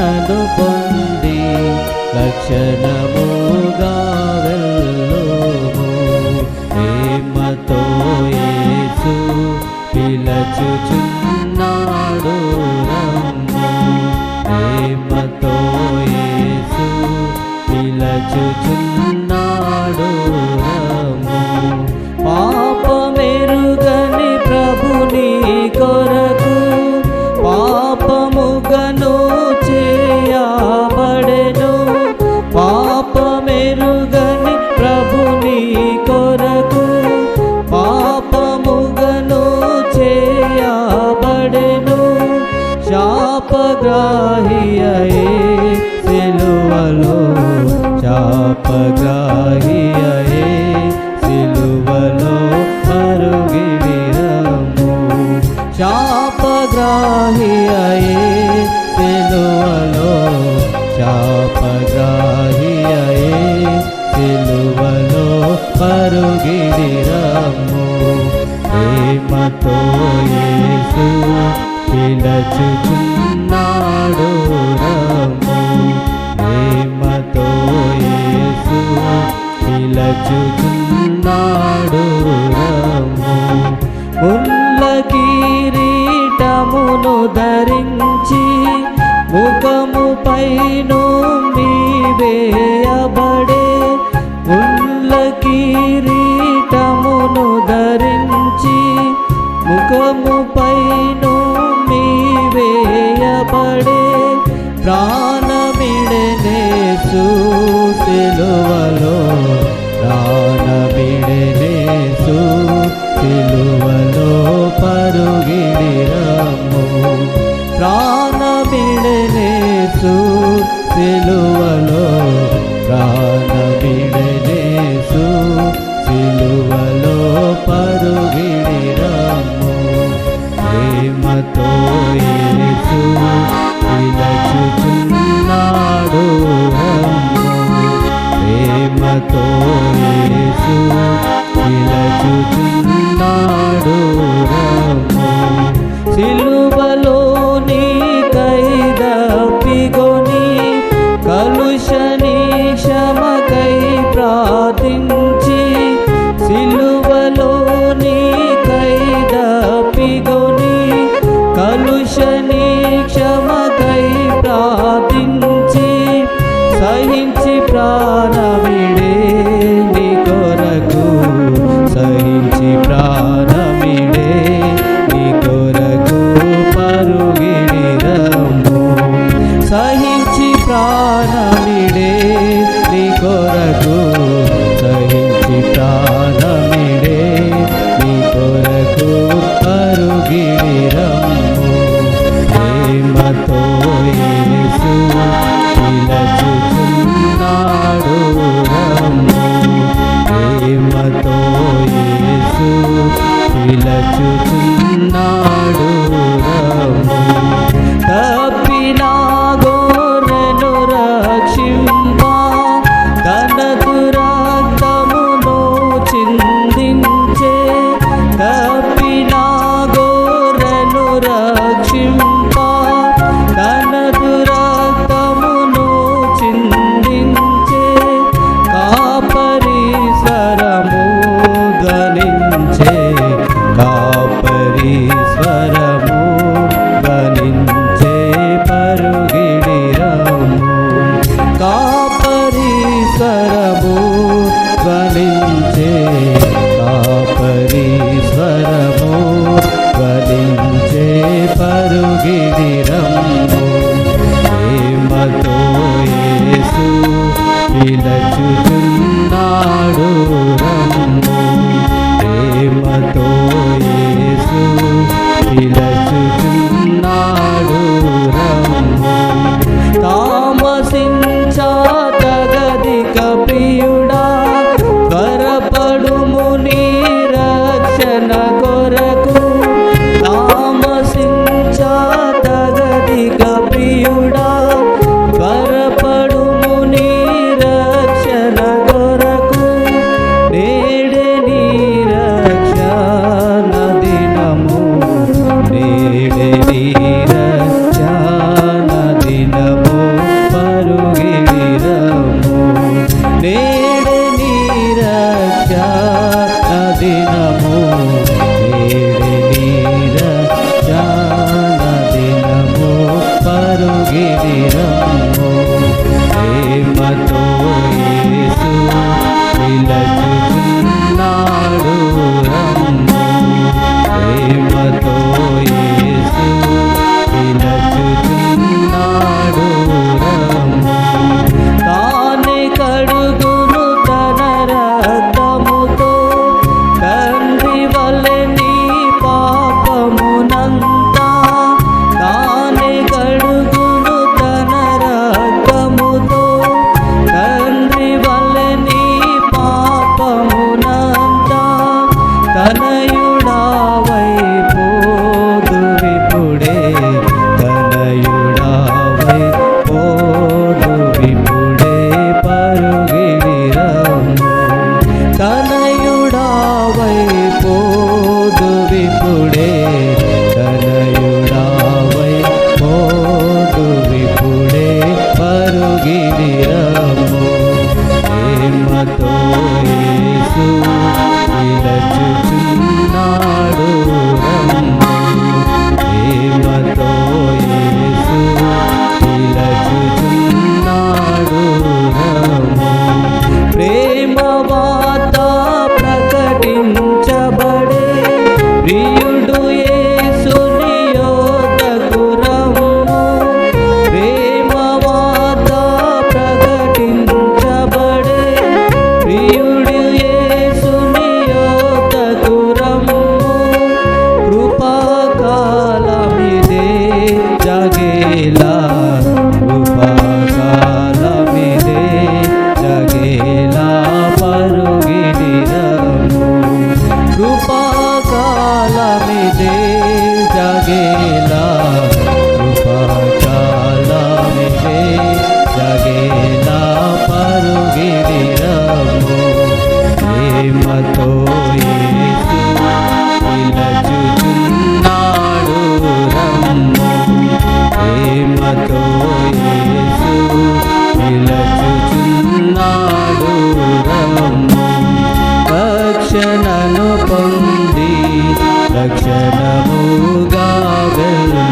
నను పొంది లక్షణముగా వెళ్ళము. ప్రేమతో యేసు పిలచుచున్నాడు రమ్ము. ప్రేమతో యేసు పిలచుచున్నాడు మెరుగని శరీరము ప్రేమతో యేసు పిలచుచున్నాడు రము ప్రేమతో యేసు పిలచుచున్నాడు రము. ముల్ల కిరీటమును ధరించి ముఖము పైను మార్గముపైను మీ వేయబడే ప్రాణమిడనేసు సిలువలో I mean రక్షణను పొంది రక్షణముగా వెళ్ళు